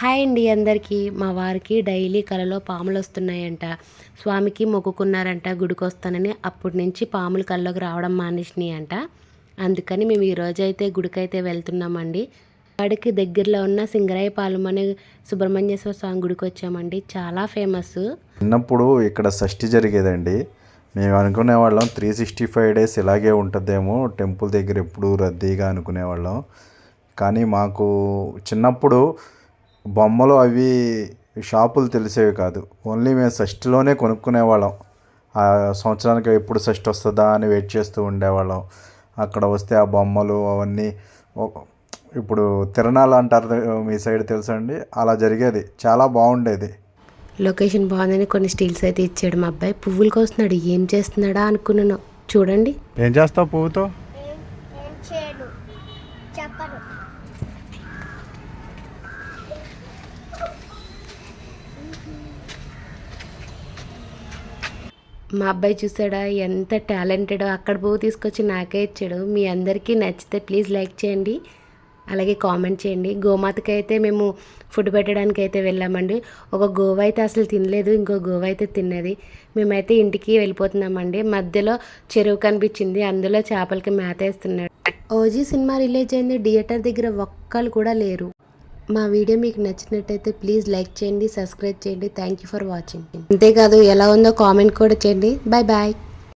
Hi అండి అందరికీ. మా వారికి డైలీ కలలో పాములు వస్తున్నాయంట. స్వామికి మొక్కుకున్నారంట గుడికి వస్తానని అప్పటి నుంచి పాములు కళ్ళలోకి రావడం మానేసినాయి అంట. అందుకని మేము ఈరోజు అయితే గుడికైతే వెళ్తున్నామండి. వాడికి దగ్గరలో ఉన్న సింగరాయపాలెం అనే సుబ్రహ్మణ్యేశ్వర స్వామి గుడికి వచ్చామండి. చాలా ఫేమస్. చిన్నప్పుడు ఇక్కడ షష్ఠి జరిగేదండి. మేము అనుకునేవాళ్ళం త్రీ సిక్స్టీ ఫైవ్ డేస్ ఇలాగే ఉంటుందేమో టెంపుల్ దగ్గర ఎప్పుడు రద్దీగా అనుకునేవాళ్ళం కానీ మాకు చిన్నప్పుడు బొమ్మలు అవి షాపులు తెలిసేవి కాదు. ఓన్లీ మేము షష్ఠిలోనే కొనుక్కునేవాళ్ళం. ఆ సంవత్సరానికి ఎప్పుడు షష్ఠి వస్తుందా అని వెయిట్ చేస్తూ ఉండేవాళ్ళం. అక్కడ వస్తే ఆ బొమ్మలు అవన్నీ ఇప్పుడు తిరణాలు అంటారు మీ సైడ్ తెలుసా అండి? అలా జరిగేది. చాలా బాగుండేది. లొకేషన్ బాగుందని కొన్ని స్టీల్స్ అయితే ఇచ్చాడు మా అబ్బాయి. పువ్వులు కోస్తున్నాడు ఏం చేస్తున్నాడా అనుకున్నాను. చూడండి. ఏం చేస్తావు పువ్వుతో ఏం ఏం చేయడు చెప్పరు మా అబ్బాయి చూసాడా? ఎంత టాలెంటెడో. అక్కడ పువ్వు తీసుకొచ్చి నాకే ఇచ్చాడు. మీ అందరికీ నచ్చితే ప్లీజ్ లైక్ చేయండి. అలాగే కామెంట్ చేయండి. గోమాతకి అయితే మేము ఫుడ్ పెట్టడానికి అయితే వెళ్ళామండి. ఒక గోవ అయితే అసలు తినలేదు. ఇంకో గోవ అయితే తిన్నది. మేమైతే ఇంటికి వెళ్ళిపోతున్నామండి. మధ్యలో చెరువు కనిపించింది. అందులో చేపలకి మేత వేస్తున్నాడు. ఓజీ సినిమా రిలీజ్ అయింది. థియేటర్ దగ్గర ఒక్కళ్ళు కూడా లేరు. మా వీడియో మీకు నచ్చినట్టయితే ప్లీజ్ లైక్ చేయండి సబ్స్క్రైబ్ చేయండి. థ్యాంక్ యూ ఫర్ వాచింగ్ అంతేకాదు ఎలా ఉందో కామెంట్ కూడా చేయండి. Bye bye